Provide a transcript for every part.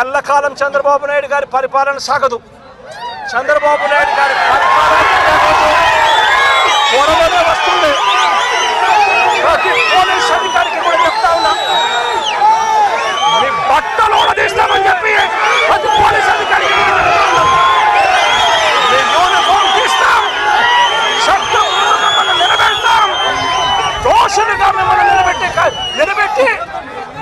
ఎల్లకాలం చంద్రబాబు నాయుడు గారి పరిపాలన సాగదు. చంద్రబాబు నాయుడు గారి పరిపాలన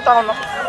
ఈ సందర్భంగా